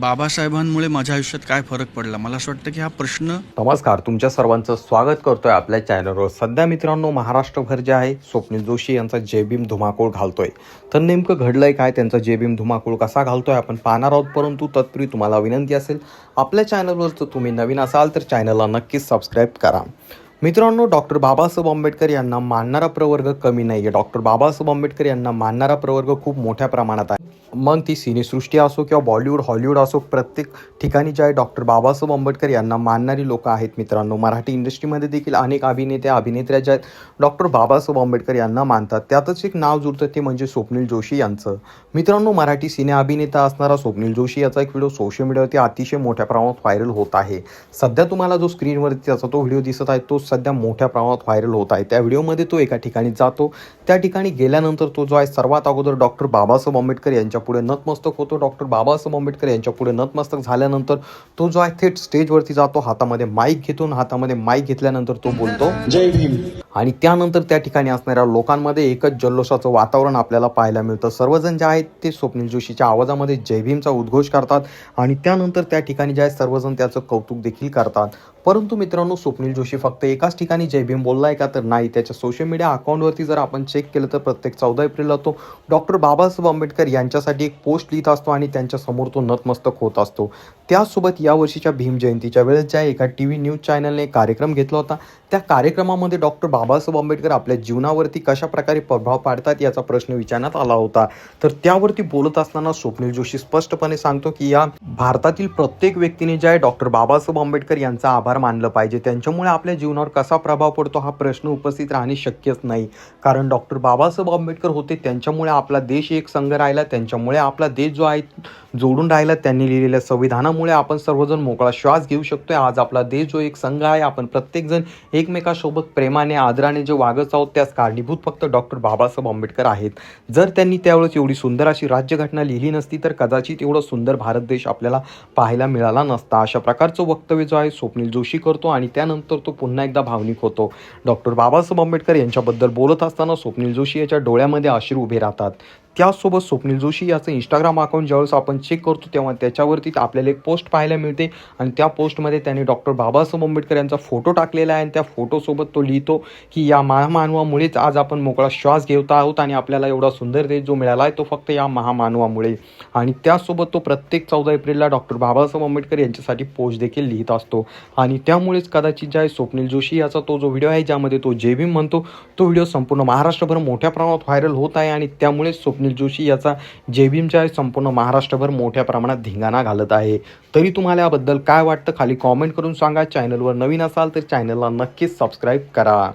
बाबासाहेबांमुळे माझ्या आयुष्यात काय फरक पडला? मला असं वाटतं की हा प्रश्न नमस्कार तुमच्या सर्वांचं स्वागत करतोय आपल्या चॅनलवर सध्या मित्रांनो महाराष्ट्रभर जे आहे स्वप्नील जोशी यांचा जेबीम भीम धुमाकूळ घालतोय. तर नेमकं घडलंय काय? त्यांचा जेबीम भीम धुमाकूळ कसा घालतोय? आपण पाहणार आहोत परंतु तत्पूर्वी तुम्हाला विनंती असेल आपल्या चॅनलवर जर तुम्ही नवीन असाल तर चॅनलला नक्कीच सबस्क्राईब करा. मित्रांनो डॉक्टर बाबासाहेब आंबेडकर यांना मानणारा प्रवर्ग कमी नाही आहे डॉक्टर बाबासाहेब आंबेडकर यांना मानणारा प्रवर्ग खूप मोठ्या प्रमाणात आहे. मग ती सिनेसृष्टी असो किंवा बॉलिवूड हॉलिवूड असो प्रत्येक ठिकाणी जे आहे डॉक्टर बाबासाहेब आंबेडकर यांना मानणारी लोकं आहेत मित्रांनो. मराठी इंडस्ट्रीमध्ये देखील अनेक अभिनेते अभिनेत्र्या ज्या आहेत डॉक्टर बाबासाहेब आंबेडकर यांना मानतात. त्यातच एक नाव जुळतं ते म्हणजे स्वप्नील जोशी यांचं. मित्रांनो मराठी सिने अभिनेता असणारा स्वप्नील जोशी याचा एक व्हिडिओ सोशल मीडियावरती अतिशय मोठ्या प्रमाणात व्हायरल होत आहे. सध्या तुम्हाला जो स्क्रीनवरती त्याचा तो व्हिडिओ दिसत आहे तो सध्या मोठ्या प्रमाणात व्हायरल होत आहे. त्या व्हिडिओमध्ये तो एका ठिकाणी जातो. त्या ठिकाणी गेल्यानंतर तो जो आहे सर्वात अगोदर डॉक्टर बाबासाहेब आंबेडकर यांच्यापुढे नतमस्तक होतो. डॉक्टर बाबासाहेब आंबेडकर यांच्यापुढे नतमस्तक झाल्यानंतर तो जो आहे थेट स्टेजवरती जातो. हातामध्ये माईक घेतो हातामध्ये माईक घेतल्यानंतर तो बोलतो जय भीम. आणि त्यानंतर त्या ठिकाणी असणाऱ्या लोकांमध्ये एकच जल्लोषाचं वातावरण आपल्याला पाहायला मिळतं. सर्वजण जे आहेत ते स्वप्नील जोशीच्या आवाजामध्ये जय भीमचा उद्घोष करतात आणि त्यानंतर त्या ठिकाणी जे आहेत सर्वजण त्याचं कौतुक देखील करतात. परंतु मित्रांनो स्वप्नील जोशी फक्त एकाच ठिकाणी जय भीम बोललाय का तर नाही. त्याच्या सोशल मीडिया अकाउंटवरती जर आपण चेक केलं तर प्रत्येक चौदा एप्रिलला तो डॉक्टर बाबासाहेब आंबेडकर यांच्यासाठी एक पोस्ट लिहित असतो आणि त्यांच्यासमोर तो नतमस्तक होत असतो. त्यासोबत यावर्षीच्या भीम जयंतीच्या वेळेस ज्या एका टी व्ही न्यूज चॅनलने कार्यक्रम घेतला होता त्या कार्यक्रमामध्ये डॉक्टर बाबासाहेब आंबेडकर आपल्या जीवनावरती कशा प्रकारे प्रभाव पाडतात याचा प्रश्न विचारण्यात आला होता. तर त्यावरती बोलत असताना स्वप्नील जोशी स्पष्टपणे सांगतो की या भारतातील प्रत्येक व्यक्तीने जे आहे डॉक्टर बाबासाहेब आंबेडकर यांचा आभार मानलं पाहिजे. त्यांच्यामुळे आपल्या जीवनावर कसा प्रभाव पडतो हा प्रश्न उपस्थित राहणे शक्यच नाही. कारण डॉक्टर बाबासाहेब आंबेडकर होते त्यांच्यामुळे आपला देश एक संघ राहिला त्यांच्यामुळे आपला देश जो आहे जोडून राहिला त्यांनी लिहिलेल्या संविधानामुळे आपण सर्वजण मोकळा श्वास घेऊ शकतोय. आज आपला देश जो एक संघ आहे आपण प्रत्येकजण एकमेकासोबत प्रेमाने आदराने जे वागत आहोत त्यास कारणीभूत फक्त डॉक्टर बाबासाहेब आंबेडकर आहेत. जर त्यांनी त्यावेळेस एवढी सुंदर अशी राज्यघटना लिहिली नसती तर कदाचित एवढा सुंदर भारत देश आपल्याला पाहायला मिळाला नसता. अशा प्रकारचं वक्तव्य जो आहे स्वप्नील जोशी करतो आणि त्यानंतर तो पुन्हा एकदा भावनिक होतो. डॉक्टर बाबासाहेब आंबेडकर यांच्याबद्दल बोलत असताना स्वप्नील जोशी याच्या डोळ्यामध्ये अश्रू उभे राहतात. त्याचसोबत स्वप्नील जोशी याचं इंस्टाग्राम अकाउंट ज्यावेळेस आपण चेक करतो तेव्हा त्याच्यावरती आपल्याला एक पोस्ट पाहायला मिळते. आणि त्या पोस्टमध्ये त्याने डॉक्टर बाबासाहेब आंबेडकर यांचा फोटो टाकलेला आहे. आणि त्या फोटोसोबत तो लिहितो की या महामानवामुळेच आज आपण मोकळा श्वास घेत आहोत आणि आपल्याला एवढा सुंदर देश जो मिळाला आहे तो फक्त या महामानवामुळे. आणि त्यासोबत तो प्रत्येक चौदा एप्रिलला डॉक्टर बाबासाहेब आंबेडकर यांच्यासाठी पोस्ट देखील लिहित असतो. आणि त्यामुळेच कदाचित ज्या स्वप्नील जोशी याचा तो जो व्हिडिओ आहे ज्यामध्ये तो जे भीम म्हणतो तो व्हिडिओ संपूर्ण महाराष्ट्रभर मोठ्या प्रमाणात व्हायरल होत आहे. आणि त्यामुळेच स्वप्नील जोशी याचा जे भीमच्या आहे संपूर्ण महाराष्ट्रभर मोठ्या प्रमाणात धिंगाणा घालत आहे. तरी तुम्हाला याबद्दल काय वाटतं? खाली कॉमेंट करून सांगा. चॅनलवर नवीन असाल तर चॅनलला नक्कीच सबस्क्राईब करा.